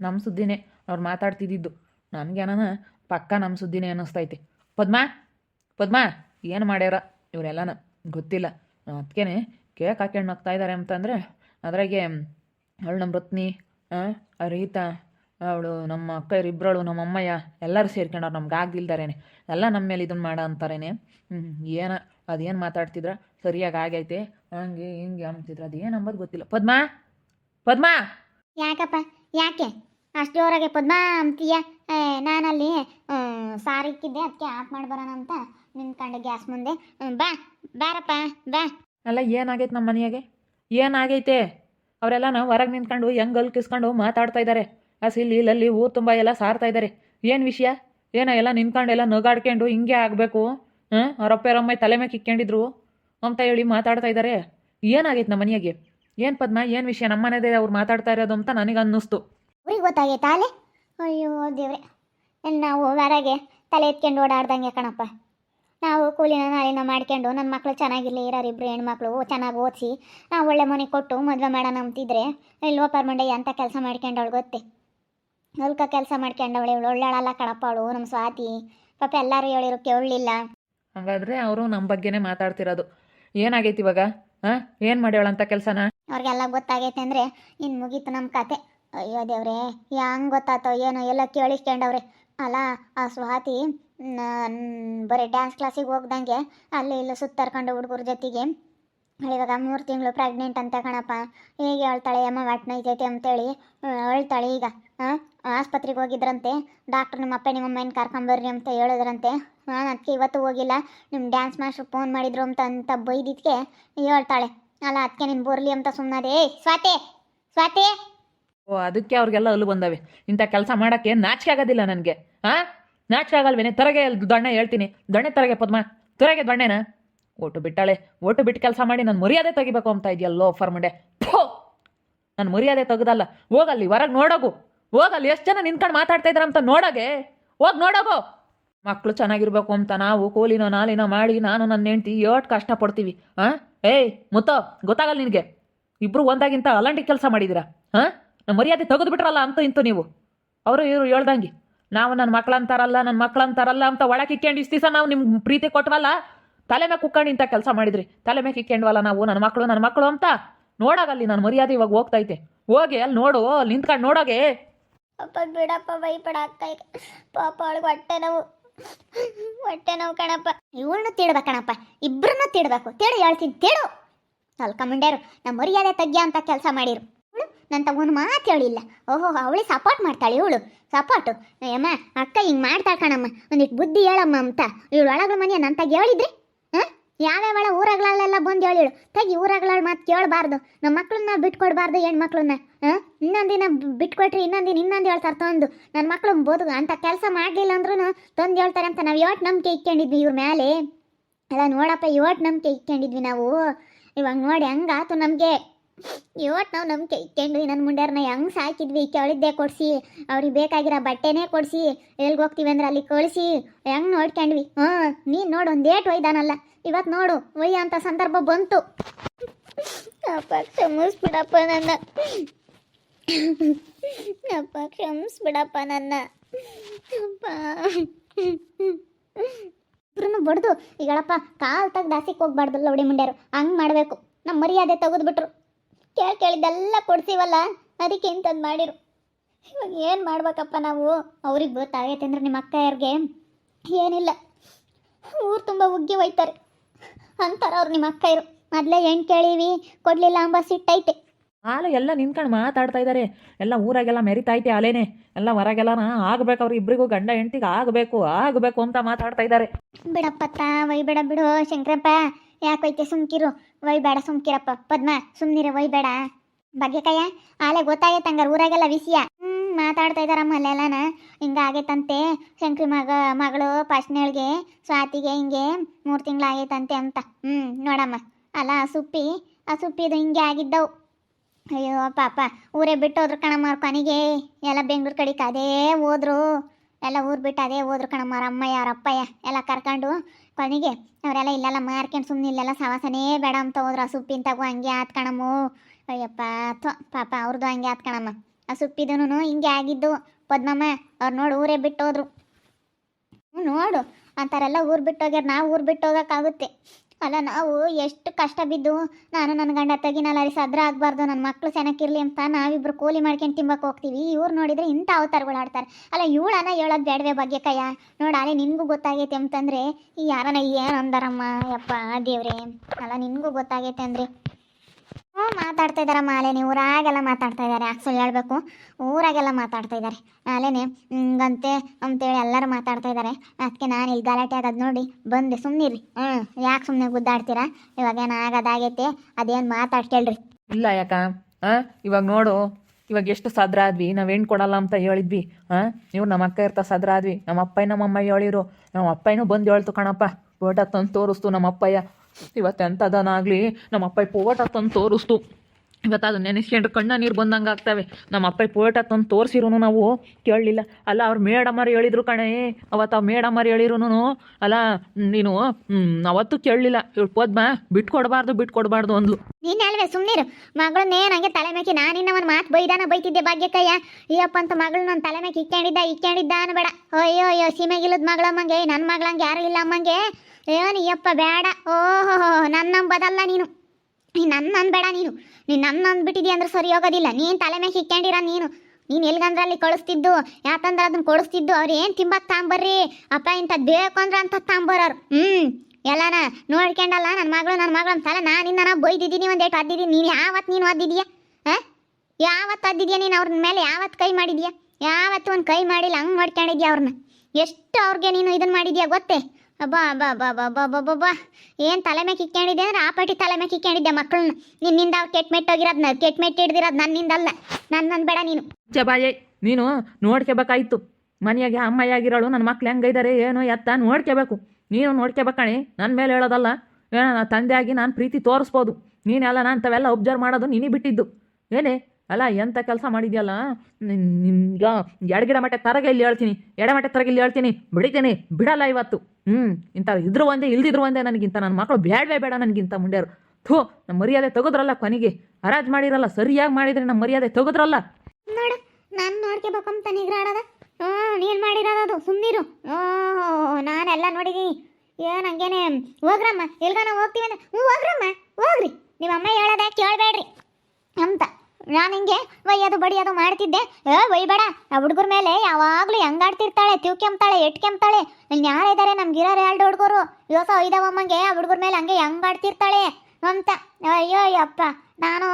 ನಮ್ಮ ಸುದ್ದಿನೇ ಅವ್ರು ಮಾತಾಡ್ತಿದ್ದಿದ್ದು. ನನಗೇನ ಪಕ್ಕ ನಮ್ಮ ಸುದ್ದಿನೇ ಅನ್ನಿಸ್ತೈತೆ. ಪದ್ಮಾ ಪದ್ಮಾ, ಏನು ಮಾಡ್ಯಾರ? ಇವರೆಲ್ಲನ ಗೊತ್ತಿಲ್ಲ. ಅದಕ್ಕೇ ಕೇಕ್ ಹಾಕೊಂಡು ಹೋಗ್ತಾ ಇದ್ದಾರೆ ಅಂತಂದರೆ ಅದ್ರಾಗೆ ಅವಳು ನಮ್ಮ ರತ್ನಿ ರೀತ, ಅವಳು ನಮ್ಮ ಅಕ್ಕ ಇಬ್ಬರಳು ನಮ್ಮ ಅಮ್ಮಯ್ಯ ಎಲ್ಲರೂ ಸೇರ್ಕೊಂಡವ್ರು ನಮ್ಗೆ ಆಗ್ದಿಲ್ದಾರೇನೆ ಎಲ್ಲ ನಮ್ಮ ಮೇಲೆ ಇದನ್ನು ಮಾಡ ಅಂತಾರೇನೆ. ಏನ, ಅದೇನು ಮಾತಾಡ್ತಿದ್ರ? ಸರಿಯಾಗಿ ಆಗೈತೆ ಹಂಗೆ ಹಿಂಗೆ ಅಂತಿದ್ರು ಅದೇನು ಅಂಬೋದು ಗೊತ್ತಿಲ್ಲ. ಪದ್ಮಾ ಪದ್ಮಾ! ಯಾಕಪ್ಪ? ಯಾಕೆ? ಅಷ್ಟು ಜೋರಾಗೆ ಪದ್ಮ ಅಂತೀಯ? ನಾನಲ್ಲಿ ಸಾರಿಕ್ಕಿದ್ದೆ ಅದಕ್ಕೆ ಆಫ್ ಮಾಡಿ ಬರೋಣ ಅಂತ ನಿಂತ್ಕೊಂಡೆ ಗ್ಯಾಸ್ ಮುಂದೆ. ಬಾ, ಬಾರಪ್ಪ, ಬಾ. ಅಲ್ಲ, ಏನಾಗೈತೆ ನಮ್ಮ ಮನೆಯಾಗೆ? ಏನಾಗೈತೆ? ಅವರೆಲ್ಲ ನಾವು ಹೊರಗೆ ನಿಂತ್ಕೊಂಡು ಹೆಂಗೆ ಅಲ್ಕಿಸ್ಕೊಂಡು ಮಾತಾಡ್ತಾ ಇದ್ದಾರೆ ಹಸಿಲಿ ಇಲ್ಲಲ್ಲಿ ಲಲ್ಲಿ, ಊರು ತುಂಬ ಎಲ್ಲ ಸಾರ್ತಾ ಇದ್ದಾರೆ ಏನು ವಿಷಯ? ಏನೋ ಎಲ್ಲ ನಿಂತ್ಕೊಂಡು ಎಲ್ಲ ನಗಾಡ್ಕೊಂಡು ಹಿಂಗೆ ಆಗಬೇಕು? ಹಾಂ? ಅವರಪ್ಪ ತಲೆ ಮೇಲೆ ಕಿಕ್ಕೊಂಡಿದ್ರು? ಅಂತ ಹೇಳಿ ಮಾತಾಡ್ತಾ ಇದ್ದಾರೆ ಏನಾಗೈತೆ ನಮ್ಮ ಮನೆಯಾಗೆ? ಏನು ಪದ್ಮ, ಏನು ವಿಷಯ? ನಮ್ಮ ಮನೆಯದೇ ಅವ್ರು ಮಾತಾಡ್ತಾ ಇರೋದು ಅಂತ ನನಗೆ ಅನ್ನಿಸ್ತು ಊರಿಗೆ ಗೊತ್ತಾಗೈತಾ ಅಲೆ ಅಯ್ಯೋ ದೇವ್ರೆ ನಾವು ಹೊರಗೆ ತಲೆ ಎತ್ಕೊಂಡು ಓಡಾಡ್ದಂಗೆ ಕಣಪ್ಪ. ನಾವು ಕೂಲಿನ ನಾಳಿನ ಮಾಡ್ಕೊಂಡು ನನ್ನ ಮಕ್ಕಳು ಚೆನ್ನಾಗಿರಲಿ ಇರೋರು ಇಬ್ಬರು ಹೆಣ್ಮಕ್ಳು ಚೆನ್ನಾಗಿ ಓದಿಸಿ ನಾವು ಒಳ್ಳೆ ಮನೆ ಕೊಟ್ಟು ಮದುವೆ ಮಾಡೋಣ ಅಂತಿದ್ರೆ ಇಲ್ಲಿ ಓಪರ್ ಮಂಡಯ್ಯ ಅಂತ ಕೆಲಸ ಮಾಡ್ಕೊಂಡವಳು ಗೊತ್ತೆ? ಹೊಲ್ಕ ಕೆಲಸ ಮಾಡ್ಕೊಂಡವಳು ಇವಳು ಒಳ್ಳೆಳಲ್ಲ ಕಣಪ್ಪ ಅವಳು ನಮ್ಮ ಸ್ವಾತಿ. ಪಾಪ ಎಲ್ಲರೂ ಹೇಳಿರು ಕೇಳಲಿಲ್ಲ ಹಾಗಾದ್ರೆ ಅವರು ನಮ್ಮ ಬಗ್ಗೆನೇ ಮಾತಾಡ್ತಿರೋದು. ಏನಾಗೈತಿ ಇವಾಗ ಹಾಂ ಏನು ಮಾಡ್ಯಾಳಂತ ಕೆಲಸನ? ಅವ್ರಿಗೆಲ್ಲ ಗೊತ್ತಾಗೈತೆ ಅಂದರೆ ಇನ್ನು ಮುಗೀತು ನಮ್ಮ ಕತೆ. ಅಯ್ಯೋ ದೇವ್ರೆ ಯಾಂಗ್ ಗೊತ್ತಾತೋ ಏನೋ ಎಲ್ಲ ಕೇಳಿಸ್ಕೊಂಡವ್ರೆ. ಅಲ್ಲ, ಆ ಸ್ವಾತಿ ಬರೀ ಡ್ಯಾನ್ಸ್ ಕ್ಲಾಸಿಗೆ ಹೋಗ್ದಂಗೆ ಅಲ್ಲಿ ಇಲ್ಲಿ ಸುತ್ತರ್ಕೊಂಡು ಹುಡುಗರ ಜೊತೆಗೆ. ಇವಾಗ ಮೂರು ತಿಂಗಳು ಪ್ರೆಗ್ನೆಂಟ್ ಅಂತ ಕಣಪ್ಪ. ಹೇಗೆ ಹೇಳ್ತಾಳೆ, ಅಮ್ಮ ಹೊಟ್ಟೆ ಅಂತೇಳಿ ಹೇಳಿ ಹೇಳ್ತಾಳೆ ಈಗ. ಹಾಂ ಆಸ್ಪತ್ರೆಗೆ ಹೋಗಿದ್ರಂತೆ. ಡಾಕ್ಟ್ರ್ ನಿಮ್ಮ ಅಪ್ಪ, ನಿಮ್ಮ ಅಮ್ಮನ ಕರ್ಕೊಂಬರ್ರಿ ಅಂತ ಹೇಳಿದ್ರಂತೆ. ನಾನು ಅದಕ್ಕೆ ಇವತ್ತು ಹೋಗಿಲ್ಲ. ನಿಮ್ಮ ಡ್ಯಾನ್ಸ್ ಮಾಸ್ಟ್ರು ಫೋನ್ ಮಾಡಿದ್ರು ಅಂತ ಅಂತ ಬೈದಿದ್ದಕ್ಕೆ ಹೇಳ್ತಾಳೆ. ಅಲ್ಲ ಅದಕ್ಕೆ ನೀನು ಬರಲಿ ಅಂತ ಸುಮ್ಮನೆ ಏಯ್, ಸ್ವಾತಿ ಸ್ವಾತಿ! ಓ, ಅದಕ್ಕೆ ಅವ್ರಿಗೆಲ್ಲ ಅಲ್ಲು ಬಂದವೆ. ಇಂಥ ಕೆಲಸ ಮಾಡೋಕ್ಕೆ ನಾಚಿಕೆ ಆಗೋದಿಲ್ಲ ನನಗೆ. ಹಾಂ ನಾಚಿಕೆ ಆಗಲ್ವೇನೆ? ತರಗೆ ದೊಣ್ಣೆ ಹೇಳ್ತೀನಿ. ದೊಣ್ಣೆ ತರಗೆ ಪದ್ಮ. ತರಗೆ ದೊಣ್ಣೆನ? ಓಟು ಬಿಟ್ಟಾಳೆ. ಓಟು ಬಿಟ್ಟು ಕೆಲಸ ಮಾಡಿ ನಾನು ಮರ್ಯಾದೆ ತೆಗಿಬೇಕು ಅಂತ ಇದೆಯಲ್ಲೋ ಫರ್ಮಂಡೆ ಫೋ ನಾನು ಮರ್ಯಾದೆ ತೆಗ್ದಲ್ಲ. ಹೋಗಲ್ಲಿ, ಹೊರಗೆ ನೋಡೋಗು. ಹೋಗಲ್ಲಿ, ಎಷ್ಟು ಜನ ನಿಂತ್ಕೊಂಡು ಮಾತಾಡ್ತಾ ಇದ್ದಾರೆ ಅಂತ ನೋಡೋಗೆ. ಹೋಗಿ ನೋಡೋಗು. ಮಕ್ಕಳು ಚೆನ್ನಾಗಿರ್ಬೇಕು ಅಂತ ನಾವು ಕೋಲಿನೋ, ನಾಲಿನೋ ಮಾಡಿ ನಾನು ನನ್ನ ಹೆಂಡ್ತಿ ಏಟ್ ಕಷ್ಟಪಡ್ತೀವಿ. ಹಾಂ ಏಯ್, ಮುತ್ತೋ ಗೊತ್ತಾಗಲ್ಲ ನಿನಗೆ? ಇಬ್ಬರು ಒಂದಾಗಿಂತ ಅಲಾಂಟಿ ಕೆಲಸ ಮಾಡಿದ್ದೀರಾ ಹಾಂ ಮರ್ಯಾದೆ ತೆಗೆದು ಬಿಟ್ರಲ್ಲ ಅಂತ ಇಂತು ನೀವು. ಅವರು ಇವರು ಹೇಳ್ದಂಗೆ, ನಾವು ನನ್ನ ಮಕ್ಕಳಂತಾರಲ್ಲ ನನ್ನ ಮಕ್ಕಳಂತಾರಲ್ಲ ಅಂತ ಒಳಗೆ ಇಕ್ಕೊಂಡು ಇಷ್ಟು ದಿವಸ ನಾವು ನಿಮ್ಮ ಪ್ರೀತಿ ಕೊಟ್ವಲ್ಲ, ತಲೆ ಮೇಲೆ ಕುಕ್ಕೊಂಡು ಇಂಥ ಕೆಲಸ ಮಾಡಿದ್ರಿ. ತಲೆ ಮೇಲೆ ಇಕ್ಕೊಂಡ್ವಲ್ಲ ನಾವು ನನ್ನ ಮಕ್ಕಳು ನನ್ನ ಮಕ್ಕಳು ಅಂತ? ನೋಡಾಗಲ್ಲಿ ನನ್ನ ಮರ್ಯಾದೆ ಇವಾಗ ಹೋಗ್ತೈತೆ. ಹೋಗಿ ಅಲ್ಲಿ ನೋಡು ಅಲ್ಲಿ ನಿಂತ್ಕೊಂಡು ನೋಡೋಗೆ. ಅಪ್ಪ ಬಿಡಪ್ಪ ಭಯಪಡ ಈಗ ಪಾಪ ಅವಳಿಗೆ ಹೊಟ್ಟೆ ನೋವು. ಹೊಟ್ಟೆ ನೋವು ಕಣಪ್ಪ. ಇವಳನ್ನು ತಿಳ್ಬೇಕು ಕಣಪ್ಪ ಇಬ್ಬರನ್ನು ತಿಳ್ಬೇಕು ತಿಡು, ಹೇಳ್ತೀನಿ, ತಿಡು. ಕಮ್ಮಿಂಡ್ಯಾರು ನಮ್ಮ ಮರ್ಯಾದೆ ತಗ್ಯ ಅಂತ ಕೆಲಸ ಮಾಡಿರು. ನನ್ನ ತಗೊಂಡು ಮಾತು ಹೇಳಿಲ್ಲ. ಓಹೋ ಅವಳಿ ಸಪೋರ್ಟ್ ಮಾಡ್ತಾಳೆ ಇವಳು. ಸಪೋರ್ಟು ಅಮ್ಮ ಅಕ್ಕ ಹಿಂಗೆ ಮಾಡ್ತಾ ಕಣಮ್ಮ. ಒಂದಿಟ್ಟು ಬುದ್ಧಿ ಹೇಳಮ್ಮ ಅಂತ. ಇವಳು ಒಳಗಳ ಮನೆ ನನ್ನ ತಗ ಹೇಳಿದ್ರಿ ಹಾಂ? ಯಾವ್ಯಾವ ಊರಗಳಲ್ಲೆಲ್ಲ ಬಂದು ಹೇಳಿಳು ತಗಿ ಊರಗಳ ಮಾತು ಕೇಳಬಾರ್ದು. ನಮ್ಮ ಮಕ್ಕಳನ್ನ ಬಿಟ್ಕೊಡ್ಬಾರ್ದು ಹೆಣ್ಮಕ್ಳನ್ನ ಹಾಂ? ಇನ್ನೊಂದಿನ ಬಿಟ್ಕೊಟ್ರಿ ಇನ್ನೊಂದಿನ ಇನ್ನೊಂದು ಹೇಳ್ತಾರೆ ತಂದು. ನನ್ನ ಮಕ್ಕಳು ಬೋದು ಅಂತ ಕೆಲಸ ಮಾಡಲಿಲ್ಲ ಅಂದ್ರೂ ತಂದು ಹೇಳ್ತಾರೆ ಅಂತ ನಾವು ಇವತ್ತು ನಂಬಿಕೆ ಇಟ್ಕೊಂಡಿದ್ವಿ ಇವ್ರ ಮೇಲೆ ಅಲ್ಲ ನೋಡಪ್ಪ ಇವತ್ತು ನಂಬಿಕೆ ಇಟ್ಕೊಂಡಿದ್ವಿ ನಾವು. ಇವಾಗ ನೋಡಿ, ಹಂಗಾತು ನಮಗೆ. ಇವತ್ತು ನಾವು ನಂಬಿಕೆ ಇಟ್ಕೊಂಡ್ವಿ ನನ್ನ ಮುಂಡ್ಯಾರನ್ನ ಹೆಂಗ್ ಸಾಕಿದ್ವಿ? ಕೇಳಿದ್ದೆ ಕೊಡಿಸಿ, ಅವ್ರಿಗೆ ಬೇಕಾಗಿರೋ ಬಟ್ಟೆನೇ ಕೊಡಿಸಿ, ಎಲ್ಗೆ ಹೋಗ್ತೀವಿ ಅಂದ್ರೆ ಅಲ್ಲಿ ಕಳಿಸಿ, ಹೆಂಗ್ ನೋಡ್ಕೊಂಡ್ವಿ ಹಾಂ, ನೀನು ನೋಡು ಒಂದೇಟ್ ಒಯ್ದಾನಲ್ಲ ಇವತ್ತು ನೋಡು, ಒಯ್ಯ ಅಂತ ಸಂದರ್ಭ ಬಂತು. ಅಪ್ಪ, ಕ್ಷಮಿಸ್ಬಿಡಪ್ಪ ನನ್ನ. ಅಪ್ಪ, ಕ್ಷಮಿಸ್ಬಿಡಪ್ಪ ನನ್ನ. ಅಪ್ಪ. ಬಡ್ದು, ಈಗಳಪ್ಪ ಕಾಲ್ ತೆಗ್ದು ದಾಸಿಗೆ ಹೋಗ್ಬಾರ್ದಲ್ಲ ಉಡಿ ಮುಂಡ್ಯಾರು, ಹಂಗೆ ಮಾಡಬೇಕು. ನಮ್ಮ ಮರ್ಯಾದೆ ತೆಗೆದ್ಬಿಟ್ರು ಕೇಳಿ ಕೇಳಿದ್ದೆಲ್ಲ ಕೊಡ್ತೀವಲ್ಲ ಅದಕ್ಕೆ ಇಂಥದ್ದು ಮಾಡಿರು. ಇವಾಗ ಏನು ಮಾಡ್ಬೇಕಪ್ಪ ನಾವು? ಅವ್ರಿಗೆ ಗೊತ್ತಾಗೈತೆ ಅಂದ್ರೆ ನಿಮ್ಮ ಅಕ್ಕಯ್ಯರಿಗೆ ಏನಿಲ್ಲ. ಊರು ತುಂಬ ಉಗ್ಗಿ ಹೋಯ್ತಾರೆ. ಅಂತಾರೆ ಅವ್ರು ನಿಮ್ಮ ಅಕ್ಕಯ್ಯರು ಮೊದಲೇ ಹೆಣ್ಣು ಕೇಳೀವಿ ಕೊಡಲಿಲ್ಲ ಅಂಬ ಸಿಟ್ಟೈತೆ. ಹಾಲು ಎಲ್ಲ ನಿಂತ್ಕೊಂಡು ಮಾತಾಡ್ತಾ ಇದ್ದಾರೆ ಎಲ್ಲ ಊರಾಗೆಲ್ಲ ಮೆರಿತೈತೆ ಅಲೇನೆ ಎಲ್ಲ ಹೊರಗೆಲ್ಲನ ಆಗ್ಬೇಕು ಅವ್ರು ಇಬ್ಬರಿಗೂ ಗಂಡ ಹೆಂಡ್ತಿಗೆ ಆಗಬೇಕು ಆಗಬೇಕು ಅಂತ ಮಾತಾಡ್ತಾ ಇದ್ದಾರೆ ಬಿಡಪ್ಪತ್ತ ಒಯ್ಬೇಡ ಬಿಡು ಶಂಕರಪ್ಪ. ಯಾಕೈತೆ ಸುಮ್ಕಿರು? ಒಯ್ಬೇಡ ಸುಮ್ಕಿರಪ್ಪ. ಪದ್ಮ, ಸುಮ್ನಿರ ಒಯ್ಬೇಡ ಕಯ್ಯ ಆಲೆ ಗೊತ್ತಾಗೈತೆ ಹಂಗಾರೆ, ಊರಾಗೆಲ್ಲ ವಿಷಯ. ಮಾತಾಡ್ತಾ ಇದಾರಮ್ಮ ಅಲ್ಲೆಲ್ಲನ. ಹಿಂಗಾಗೈತಂತೆ ಶಂಕ್ರಿ ಮಗ, ಮಗಳು ಫಸ್ಟ್ನೇಳ್ಗೆ ಸ್ವಾತಿಗೆ ಹಿಂಗೆ ಮೂರು ತಿಂಗಳಾಗೈತಂತೆ ಅಂತ. ಹ್ಮ್, ನೋಡಮ್ಮ. ಅಲ್ಲ, ಆ ಸುಪ್ಪಿ, ಆ ಸುಪ್ಪಿದು ಹಿಂಗೆ ಆಗಿದ್ದವು. ಅಯ್ಯೋ, ಪಾಪ. ಊರೇ ಬಿಟ್ಟು ಹೋದ್ರು ಕಣಮ್ಮ ಅವ್ರ ಕೊನೆಗೆ. ಎಲ್ಲ ಬೆಂಗ್ಳೂರು ಕಡೆಗೆ ಅದೇ ಹೋದ್ರು. ಎಲ್ಲ ಊರು ಬಿಟ್ಟು ಅದೇ ಹೋದ್ರು ಕಣಮ್ಮ ಅವ್ರ ಅಮ್ಮಯ್ಯ ಅಪ್ಪಯ್ಯ ಎಲ್ಲ ಕರ್ಕೊಂಡು ಕೊನೆಗೆ ಅವರೆಲ್ಲ ಇಲ್ಲೆಲ್ಲ ಮಾರ್ಕೊಂಡು ಸುಮ್ಮನೆ ಇಲ್ಲೆಲ್ಲ ಸವಾಸನೇ ಬೇಡ ಅಂತ ಹೋದ್ರು. ಆ ಸುಪ್ಪಿನ ತಗೋ ಹಂಗೆ ಆತ್ ಕಣಮ್ಮ. ಅಯ್ಯಪ್ಪ, ಥೋ, ಪಾಪ ಅವ್ರದ್ದು ಹಂಗೆ ಆತ್ ಕಣಮ್ಮ. ಆ ಸುಪ್ಪಿದನು ಹಿಂಗೆ ಆಗಿದ್ದು ಪದ್ಮಮ್ಮ, ಅವ್ರು ನೋಡು ಊರೇ ಬಿಟ್ಟು ಹೋದ್ರು ನೋಡು ಅಂತಾರೆಲ್ಲ ಊರು ಬಿಟ್ಟೋಗ್ಯಾರ ನಾವು ಊರು ಬಿಟ್ಟೋಗಕ್ಕಾಗುತ್ತೆ ಅಲ್ಲ, ನಾವು ಎಷ್ಟು ಕಷ್ಟ ಬಿದ್ದು ನಾನು ನನ್ನ ಗಂಡ ತಗಿನಲ್ಲ ರೀ ಸದ್ರ ಆಗಬಾರ್ದು, ನನ್ನ ಮಕ್ಕಳು ಚೆನ್ನಾಗಿರ್ಲಿ ಅಂತ ನಾವಿಬ್ರು ಕೂಲಿ ಮಾಡ್ಕೊಂಡು ತಿಂಬಕ್ಕೆ ಹೋಗ್ತೀವಿ. ಇವ್ರು ನೋಡಿದ್ರೆ ಇಂಥ ಅವತಾರಗಳು ಆಡ್ತಾರೆ ಅಲ್ಲ, ಇವಳನ್ನ ಹೇಳೋದು ಬೇಡವೇ ಬಗ್ಗೆ ಕಯ್ಯ ನೋಡಾಲೆ ನಿನ್ಗೂ ಗೊತ್ತಾಗೈತೆ ಅಂತಂದ್ರೆ, ಈ ಯಾರನ ಏನು ಅಂದಾರಮ್ಮ ಯಪ್ಪ, ದೇವ್ರೆ. ಅಲ್ಲ, ನಿನಗೂ ಗೊತ್ತಾಗೈತೆ ಅಂದ್ರೆ? ಹ್ಞೂ, ಮಾತಾಡ್ತಾ ಇದ್ದಾರಮ್ಮ ಮಾಲೇನಿ ಊರಾಗೆಲ್ಲ ಮಾತಾಡ್ತಾ ಇದ್ದಾರೆ ಯಾಕೆ ಸುಳ್ಳು ಹೇಳಬೇಕು. ಊರಾಗೆಲ್ಲ ಮಾತಾಡ್ತಾ ಇದ್ದಾರೆ ಮಾಲೇನಿ, ಹಿಂಗಂತೆ ಅಂತೇಳಿ ಎಲ್ಲರೂ ಮಾತಾಡ್ತಾ ಇದ್ದಾರೆ ಅದಕ್ಕೆ ನಾನು ಇಲ್ಲಿ ಗಲಾಟೆ ಆಗೋದು ನೋಡಿ, ಬಂದೆ. ಸುಮ್ಮನಿರಿ ಹ್ಞೂ, ಯಾಕೆ ಸುಮ್ಮನೆ ಗುದ್ದಾಡ್ತೀರಾ? ಇವಾಗ ಏನು ಆಗೋದಾಗೈತೆ ಅದೇನು ಮಾತಾಡ್ಕೇಳ್ರಿ ಇಲ್ಲ ಯಾಕ? ಹಾಂ ಇವಾಗ ನೋಡು, ಇವಾಗ ಎಷ್ಟು ಸದ್ರ ಆದ್ವಿ. ನಾವು ಹೆಣ್ಣು ಕೊಡಲ್ಲ ಅಂತ ಹೇಳಿದ್ವಿ. ಹಾಂ ನೀವು ನಮ್ಮ ಅಕ್ಕ ಇರ್ತಾ ಸದ್ರ ಆದ್ವಿ. ನಮ್ಮ ಅಪ್ಪ, ನಮ್ಮ ಅಮ್ಮ ಹೇಳಿರು. ನಮ್ಮ ಅಪ್ಪನೂ ಬಂದು ಹೇಳ್ತು ಕಣಪ್ಪ. ಫೋಟೋ ತಂದು ತೋರಿಸ್ತು ನಮ್ಮ ಅಪ್ಪಯ್ಯ. ಇವತ್ತು ಎಂಥದನಾಗಲಿ ನಮ್ಮ ಅಪ್ಪ ಪೋವಟ ತಂದು ತೋರಿಸ್ತು. ಇವತ್ತು ಅದು ನೆನೆಸ್ಕೊಂಡ್ರೆ ಕಣ್ಣ ನೀರು ಬಂದಂಗೆ ಆಗ್ತವೆ. ನಮ್ಮ ಅಪ್ಪ ಪೋವಟ ತಂದು ತೋರಿಸಿರೋನು ನಾವು ಕೇಳಲಿಲ್ಲ. ಅಲ್ಲ, ಅವ್ರು ಮೇಡಮ್ಮರು ಹೇಳಿದ್ರು ಕಣೆ. ಅವತ್ತು ಆ ಮೇಡಮ್ಮರು ಹೇಳಿರೂ ಅಲ್ಲ, ನೀನು ಅವತ್ತು ಕೇಳಲಿಲ್ಲ. ಇವಳು, ಪದ್ಮ, ಬಿಟ್ಕೊಡ್ಬಾರ್ದು ಬಿಟ್ಕೊಡ್ಬಾರ್ದು ಅಂದ್ಲು. ನೀನು ಅಲ್ವೇ ಸುಮ್ಮನಿರು ಮಗಳನ್ನೇ ನನಗೆ ತಲೆ ಮೇಕಿ ನಾನಿನ್ನ ಒಂದು ಮಾತು ಬೈದಾನ ಬೈತಿದ್ದೆ ಭಾಗ್ಯಕ್ಕಯ್ಯ. ಅಯ್ಯಪ್ಪ ಅಂತ ಮಗಳು ನನ್ನ ತಲೆ ಮೇಕಿ ಇಕ್ಕೊಂಡಿದ್ದ ಇಕ್ಕೊಂಡಿದ್ದ ಅನ್ಬೇಡ. ಅಯ್ಯೋ ಅಯ್ಯೋ ಸೀಮೆಗಿಲ್ಲದ ಮಗಳಮ್ಮಂಗೆ ನನ್ನ ಮಗಳಂಗೆ ಯಾರು ಇಲ್ಲ ಅಮ್ಮಂಗೆ. ಏನು ನೀಯಪ್ಪ ಬೇಡ? ಓಹೋ ನನ್ನ ನಂಬದಲ್ಲ ನೀನು. ನೀ ನನ್ನ ಅನ್ಬೇಡ ನೀನು. ನೀನು ನನ್ನ ಅಂದ್ಬಿಟ್ಟಿದ್ಯಾ ಅಂದ್ರೆ ಸರಿ ಹೋಗೋದಿಲ್ಲ. ನೀನು ತಲೆ ಮೇಲೆ ಇಕ್ಕೊಂಡಿರ ನೀನು. ನೀನು ಎಲ್ಗಂದ್ರಲ್ಲಿ ಕಳಿಸ್ತಿದ್ದು ಯಾಕಂದ್ರೆ ಅದನ್ನ ಕೊಡಿಸ್ತಿದ್ದು, ಅವ್ರು ಏನು ತಿಂಬಕ್ ತಾಂಬರ್ರಿ? ಅಪ್ಪ ಇಂಥದ್ದು ಬೇಕು ಅಂದ್ರೆ ಅಂತ ತಾಂಬರೋರು ಹ್ಞೂ ಎಲ್ಲಾನ ನೋಡ್ಕೊಂಡಲ್ಲ ನನ್ನ ಮಗಳು ನನ್ನ ಮಗಳು ತಲೆ ನಾನು ನಿನ್ನ ಬೈದಿದ್ದೀನಿ, ಒಂದೇಟು ಅದ್ದಿದ್ದೀನಿ. ನೀನು ಯಾವತ್ತು ನೀನು ಅದ್ದಿದ್ಯಾ ಹಾಂ? ಯಾವತ್ತು ಅದ್ದಿದ್ಯಾ ನೀನು ಅವ್ರ ಮೇಲೆ? ಯಾವತ್ತು ಕೈ ಮಾಡಿದ್ಯಾ? ಯಾವತ್ತು ಒಂದು ಕೈ ಮಾಡಿಲ್ಲ, ಹಂಗೆ ಮಾಡ್ಕೊಂಡಿದ್ಯಾ ಅವ್ರನ್ನ ಎಷ್ಟು ಅವ್ರಿಗೆ ನೀನು ಇದನ್ನು ಮಾಡಿದ್ಯಾ ಗೊತ್ತೇ? ಅಬ್ಬಾ ಅಬ್ಬಾ ಅಬ್ಬಾ ಅಬ್ಬಾ ಅಬ್ಬಾ ಏನು ತಲೆ ಮೇಲೆ ಕಿಕ್ಕೊಂಡಿದ್ದೆ ಅಂದ್ರೆ ಆ ಪಟ್ಟಿ ತಲೆ ಮೇಲೆ ಕಿಕ್ಕೊಂಡಿದ್ದೆ ಮಕ್ಕಳನ್ನ ನಿನ್ನಿಂದ ಕೆಟ್ಟ ಮೆಟ್ಟೋಗಿರೋದನ್ನ ಕೆಟ್ಟ ಮೆಟ್ಟ ಹಿಡ್ದಿರೋದು ನನ್ನಿಂದಲ್ಲ. ನನ್ನ ನನ್ನ ಬೇಡ ನೀನು. ಚಬಾಯ್, ನೀನು ನೋಡ್ಕೋಬೇಕಾಯ್ತು. ಮನೆಯಾಗೆ ಅಮ್ಮಯ್ಯಾಗಿರೋಳು ನನ್ನ ಮಕ್ಳು ಹೆಂಗೈದಾರೆ, ಏನು ಎತ್ತ ನೋಡ್ಕೋಬೇಕು. ನೀನು ನೋಡ್ಕೋಬೇಕಣಿ ನನ್ನ ಮೇಲೆ ಹೇಳೋದಲ್ಲ. ಏನೋ ಆಗಿ ನಾನು ಪ್ರೀತಿ ತೋರಿಸ್ಬೋದು. ನೀನೆಲ್ಲ ನಾನು ತಾವೆಲ್ಲ ಒಬ್ಸರ್ವ್ ಮಾಡೋದು ನೀನೇ ಬಿಟ್ಟಿದ್ದು. ಏನೇ? ಅಲ್ಲ ಎಂಥ ಕೆಲಸ ಮಾಡಿದ್ಯಲ್ಲ? ನಿಮ್ಗ ಎಡಗಿಡ ಮಟ್ಟ ತರಗ ಇಲ್ಲಿ ಹೇಳ್ತೀನಿ ಎಡಮಟ್ಟೆ ತರಗ ಇಲ್ಲಿ ಹೇಳ್ತೀನಿ, ಬಿಡಿತೀನಿ, ಬಿಡಲ್ಲ ಇವತ್ತು. ಹ್ಞೂ ಇಂಥ ಇದ್ರು ಒಂದೇ, ಇಲ್ದಿದ್ರು ಒಂದೇ ನನಗಿಂತ ನನ್ನ ಮಕ್ಕಳು ಬೇಡವೇ ಬೇಡ ನನಗಿಂತ ಮುಂಡ್ಯಾರು. ಥೂ ನಮ್ಮ ಮರ್ಯಾದೆ ತೆಗೆದ್ರಲ್ಲ ಕೊನೆಗೆ. ಹರಾಜ್ ಮಾಡಿರಲ್ಲ, ಸರಿಯಾಗಿ ಮಾಡಿದ್ರೆ ನಮ್ಮ ಮರ್ಯಾದೆ ತೆಗೆದ್ರಲ್ಲ. ನೋಡು, ನಾನು ನೋಡ್ಕೋಬೇಕಂತ ನಿಗ್ರಾಡದ. ಹ್ಞೂ, ನೀನು ಮಾಡಿರೋದು ಸುಮ್ಮನಿರು ಓಹೋ, ನಾನೆಲ್ಲ ನೋಡಿದ್ದೀನಿ ಏನು ಹಂಗೇನೆ? ಹೋಗ್ರಮ್ಮ, ಎಲ್ಗಾನ ಹೋಗ್ತೀವಿ ಅಂದ್ರೆ, ಹ್ಞೂ, ಹೋಗ್ರಮ್ಮ, ಹೋಗ್ರಿ. ನಿಮ್ಮ ಅಮ್ಮ ಹೇಳೋದ ಕೇಳಬೇಡ್ರಿ ಅಂತ. ನಾನು ಹಿಂಗೆ ಒಯ್ಯೋದು ಬಡಿಯೋದು ಮಾಡ್ತಿದ್ದೆ. ಏ ಒಯ್ಬೇಡ ಆ ಹುಡುಗರ ಮೇಲೆ ಯಾವಾಗಲೂ ಹೆಂಗಾಡ್ತಿರ್ತಾಳೆ ತಿವ್ಕೆಂಬ್ತಾಳೆ ಎಟ್ಕೆಂಬ್ತಾಳೆ. ಇಲ್ಲಿ ಯಾರಿದ್ದಾರೆ ನಮ್ಗೆ ಇರೋರು ಎರಡು ಹುಡುಗರು? ಇವತ್ತು ಒಯ್ದವಮ್ಮಂಗೆ ಆ ಹುಡುಗರ ಮೇಲೆ ಹಂಗೆ ಹೆಂಗಾಡ್ತಿರ್ತಾಳೆ ಅಂತ. ಅಯ್ಯೋ ಅಪ್ಪ ನಾನು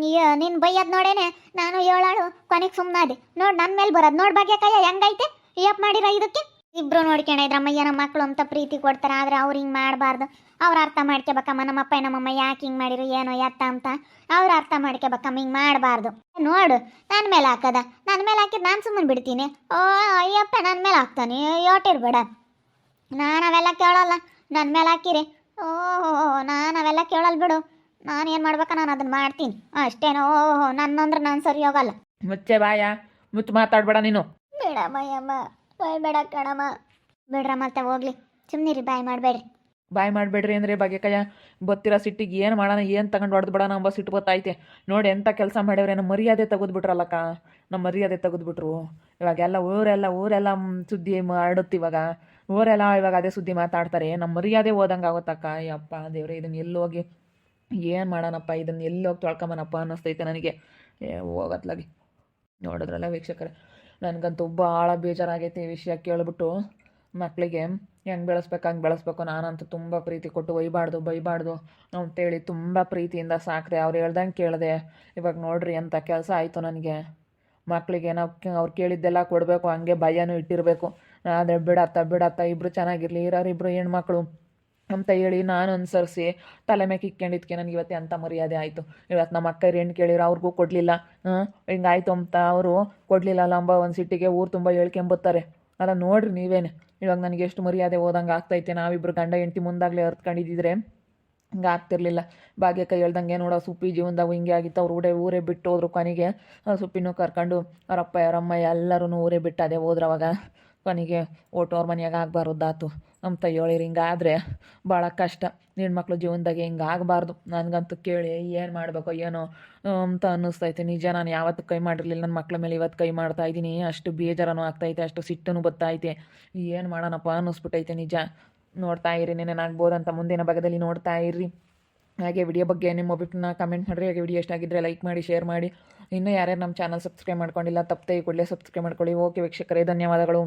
ನಿನ್ನ ಬೈಯೋದು ನೋಡೇನೆ, ನಾನು ಏಳಾಳು ಕೊನೆಗೆ ಸುಮ್ಮನಾದೆ ನೋಡಿ ನನ್ನ ಮೇಲೆ ಬರೋದು. ನೋಡಿ ಬಗ್ಗೆ ಕೈಯ ಹೆಂಗೈತೆ? ಯಪ್ ಮಾಡಿರೋ ಇದಕ್ಕೆ? ಇಬ್ರು ನೋಡ್ಕೊಂಡಿದ್ರಮ್ಮಯ್ಯ ನಮ್ಮ ಮಕ್ಕಳು ಅಂತ ಪ್ರೀತಿ ಕೊಡ್ತಾರೆ ಆದ್ರೆ ಅವ್ರು ಹಿಂಗೆ ಮಾಡಬಾರ್ದು. ಅವ್ರು ಅರ್ಥ ಮಾಡ್ಕೋಬೇಕಮ್ಮ ನಮ್ಮಪ್ಪ ನಮ್ಮಮ್ಮ ಯಾಕೆ ಹಿಂಗೆ ಮಾಡಿರು ಏನೋ ಎತ್ತ ಅಂತ. ಅವ್ರು ಅರ್ಥ ಮಾಡ್ಕೋಬೇಕಮ್ಮ ಹಿಂಗೆ ಮಾಡಬಾರ್ದು. ನೋಡು ನನ್ನ ಮೇಲೆ ಹಾಕದ. ನನ್ನ ಮೇಲೆ ಹಾಕಿದ್ ನಾನು ಸುಮ್ಮನೆ ಬಿಡ್ತೀನಿ. ಓ ಅಯ್ಯಪ್ಪ ನನ್ನ ಮೇಲೆ ಹಾಕ್ತಾನೆ. ಯೋಟಿರ್ಬೇಡ ನಾನು ಅವೆಲ್ಲ ಕೇಳಲ್ಲ. ನನ್ನ ಮೇಲೆ ಹಾಕಿರಿ. ಓಹೋ ನಾನು ಅವೆಲ್ಲ ಕೇಳಲ್ಲ ಬಿಡು. ನಾನು ಏನು ಮಾಡ್ಬೇಕ ನಾನು ಅದನ್ನ ಮಾಡ್ತೀನಿ. ಅಷ್ಟೇನೋ ಓಹೋ ನನ್ನಂದ್ರೆ ನಾನು ಸರಿ ಹೋಗಲ್ಲ. ಮುಚ್ಚೆ ಬಾಯ. ಮುಚ್ಚು ಮಾತಾಡ್ಬೇಡ ನೀನು. ಬೇಡ ಬೇಡಮ್ಮಯ್ಯಮ್ಮ ಬಾಯ್ ಬೇಡ ಕಣಮ್ಮ. ಬಿಡ್ರ ಮತ್ತೆ ಹೋಗ್ಲಿ. ಸುಮ್ಮನಿರಿ ಬಾಯ್ ಮಾಡಬೇಡ್ರಿ. ಬಾಯ್ ಮಾಡಬೇಡ್ರಿ ಅಂದರೆ ಬಗೆಕಯ್ಯ ಬತ್ತಿರೋ ಸಿಟ್ಟಿಗೆ ಏನು ಮಾಡೋಣ ಏನು ತಗೊಂಡು ಹೊಡೆದ್ಬಿಡೋಣ ಅಂಬ ಸಿಟ್ಟು ಗೊತ್ತೈತೆ ನೋಡಿ ಎಂಥ ಕೆಲಸ ಮಾಡ್ಯವ್ರೆ ನಮ್ಮ ಮರ್ಯಾದೆ ತೆಗೆದ್ಬಿಟ್ರಲ್ಲಕ್ಕ. ನಮ್ಮ ಮರ್ಯಾದೆ ತೆಗೆದ್ಬಿಟ್ರು. ಇವಾಗೆಲ್ಲ ಊರೆಲ್ಲ ಊರೆಲ್ಲ ಮ್, ಸುದ್ದಿ ಮಾಡುತ್ತೆ ಇವಾಗ. ಊರೆಲ್ಲ ಇವಾಗ ಅದೇ ಸುದ್ದಿ ಮಾತಾಡ್ತಾರೆ. ನಮ್ಮ ಮರ್ಯಾದೆ ಹೋದಂಗೆ ಆಗುತ್ತಕ್ಕ. ಯಪ್ಪ ದೇವ್ರೆ ಇದನ್ನ ಎಲ್ಲೋಗಿ ಏನು ಮಾಡೋಣಪ್ಪ ಇದನ್ನ ಎಲ್ಲೋಗಿ ತೊಳ್ಕೊಂಬನಪ್ಪ ಅನ್ನಿಸ್ತೈತೆ ನನಗೆ. ಹೋಗತ್ಲಾಗಿ. ನೋಡಿದ್ರಲ್ಲ ವೀಕ್ಷಕರೇ. ನನಗಂತೂ ಭಾಳ ಬೇಜಾರಾಗೈತೆ ಈ ವಿಷಯ ಕೇಳಿಬಿಟ್ಟು ಮಕ್ಕಳಿಗೆ ಹೆಂಗೆ ಬೆಳೆಸ್ಬೇಕು, ಹಂಗೆ ಬೆಳೆಸ್ಬೇಕು, ನಾನಂತೂ ತುಂಬ ಪ್ರೀತಿ ಕೊಟ್ಟು ಒಯ್ಬಾರ್ದು, ಬೈಬಾರ್ದು ಅಂತೇಳಿ ತುಂಬ ಪ್ರೀತಿಯಿಂದ ಸಾಕಿದೆ. ಅವ್ರು ಹೇಳ್ದಂಗೆ ಕೇಳಿದೆ, ಇವಾಗ ನೋಡ್ರಿ ಅಂತ ಕೆಲಸ ಆಯಿತು ನನಗೆ. ಮಕ್ಕಳಿಗೆ ನಾವು ಅವ್ರು ಕೇಳಿದ್ದೆಲ್ಲ ಕೊಡಬೇಕು, ಹಂಗೆ ಭಯನೂ ಇಟ್ಟಿರಬೇಕು. ಆದರೆ ಬಿಡತ್ತ ಬಿಡತ್ತ ಇಬ್ಬರು ಚೆನ್ನಾಗಿರಲಿ, ಇರೋರು ಇಬ್ಬರು ಹೆಣ್ಮಕ್ಳು. ಅಂತ ಹೇಳಿ ನಾನು ಅನುಸರಿಸಿ ತಲೆ ಮ್ಯಾಕೆ ಇಕ್ಕೊಂಡಿದ್ಕೆ ನನಗೆ ಇವತ್ತು ಎಂಥ ಮರ್ಯಾದೆ ಆಯಿತು. ಇವತ್ತು ನಮ್ಮ ಅಕ್ಕ ಹೆಣ್ಣು ಕೇಳಿರೋ ಅವ್ರಿಗೂ ಕೊಡಲಿಲ್ಲ. ಹಿಂಗಾಯ್ತು ಅಂತ ಅವರು ಕೊಡಲಿಲ್ಲಲ್ಲ ಅಂಬ ಒಂದು ಸಿಟ್ಟಿಗೆ ಊರು ತುಂಬ ಹೇಳ್ಕೊಂಬತ್ತಾರೆ. ಅಲ್ಲ ನೋಡ್ರಿ ನೀವೇನೆ? ಇವಾಗ ನನಗೆ ಎಷ್ಟು ಮರ್ಯಾದೆ ಹೋದಂಗೆ ಆಗ್ತೈತೆ. ನಾವಿಬ್ಬರು ಗಂಡ ಹೆಂಡತಿ ಮುಂದಾಗಲೇ ಅರ್ತ್ಕೊಂಡಿದ್ದಿದ್ರೆ ಹಿಂಗೆ ಆಗ್ತಿರ್ಲಿಲ್ಲ. ಕೈ ಹೇಳ್ದಂಗೆ ನೋಡೋ ಸುಪ್ಪಿ ಜೀವನದಾಗ ಹಿಂಗೆ ಆಗಿತ್ತು. ಅವ್ರು ಊರೇ ಊರೇ ಬಿಟ್ಟು ಹೋದ್ರು ಕೊನೆಗೆ ಸುಪ್ಪಿನೂ ಕರ್ಕೊಂಡು ಅವರಪ್ಪ ಅವರಮ್ಮ ಎಲ್ಲರೂ ಊರೇ ಬಿಟ್ಟು ಅದೇ ಹೋದ್ರು ಅವಾಗ. ಕೊನೆಗೆ ಓಟು ಅವ್ರ ಮನೆಯಾಗ ಆಗಬಾರ್ದಾತು ಅಂತ ಹೇಳಿರಿ ಹಿಂಗಾದರೆ ಭಾಳ ಕಷ್ಟ. ಹೆಣ್ಮಕ್ಳು ಜೀವನದಾಗೆ ಹಿಂಗೆ ಆಗಬಾರ್ದು. ನನಗಂತೂ ಕೇಳಿ ಏನು ಮಾಡಬೇಕೋ ಏನೋ ಅಂತ ಅನ್ನಿಸ್ತೈತೆ. ನಿಜ ನಾನು ಯಾವತ್ತು ಕೈ ಮಾಡಿರಲಿಲ್ಲ. ನನ್ನ ಮಕ್ಳ ಮೇಲೆ ಇವತ್ತು ಕೈ ಮಾಡ್ತಾ ಇದ್ದೀನಿ. ಅಷ್ಟು ಬೇಜಾರನೂ ಆಗ್ತೈತೆ. ಅಷ್ಟು ಸಿಟ್ಟನು ಬತ್ತೈತೆ ಏನು ಮಾಡೋಣಪ್ಪ ಅನ್ನಿಸ್ಬಿಟ್ಟೈತೆ ನಿಜ. ನೋಡ್ತಾ ಇರಿ ಅಂತ ಮುಂದಿನ ಭಾಗದಲ್ಲಿ ನೋಡ್ತಾ ಇರ್ರಿ. ಹಾಗೆ ವಿಡಿಯೋ ಬಗ್ಗೆ ನಿಮ್ಮ ಒಬ್ಬಿಟ್ಟನ್ನ ಕಮೆಂಟ್ ಮಾಡಿರಿ. ಹಾಗೆ ವಿಡಿಯೋ ಇಷ್ಟ ಆಗಿದ್ದರೆ ಲೈಕ್ ಮಾಡಿ ಶೇರ್ ಮಾಡಿ. ಇನ್ನೂ ಯಾರ್ಯಾರು ನಮ್ಮ ಚಾನಲ್ ಸಬ್ಸ್ಕ್ರೈಬ್ ಮಾಡ್ಕೊಂಡಿಲ್ಲ, ತಪ್ಪದೆ ಕೂಡಲೇ ಸಬ್ಸ್ಕ್ರೈಬ್ ಮಾಡ್ಕೊಳ್ಳಿ. ಓಕೆ ವೀಕ್ಷಕರೇ, ಧನ್ಯವಾದಗಳು.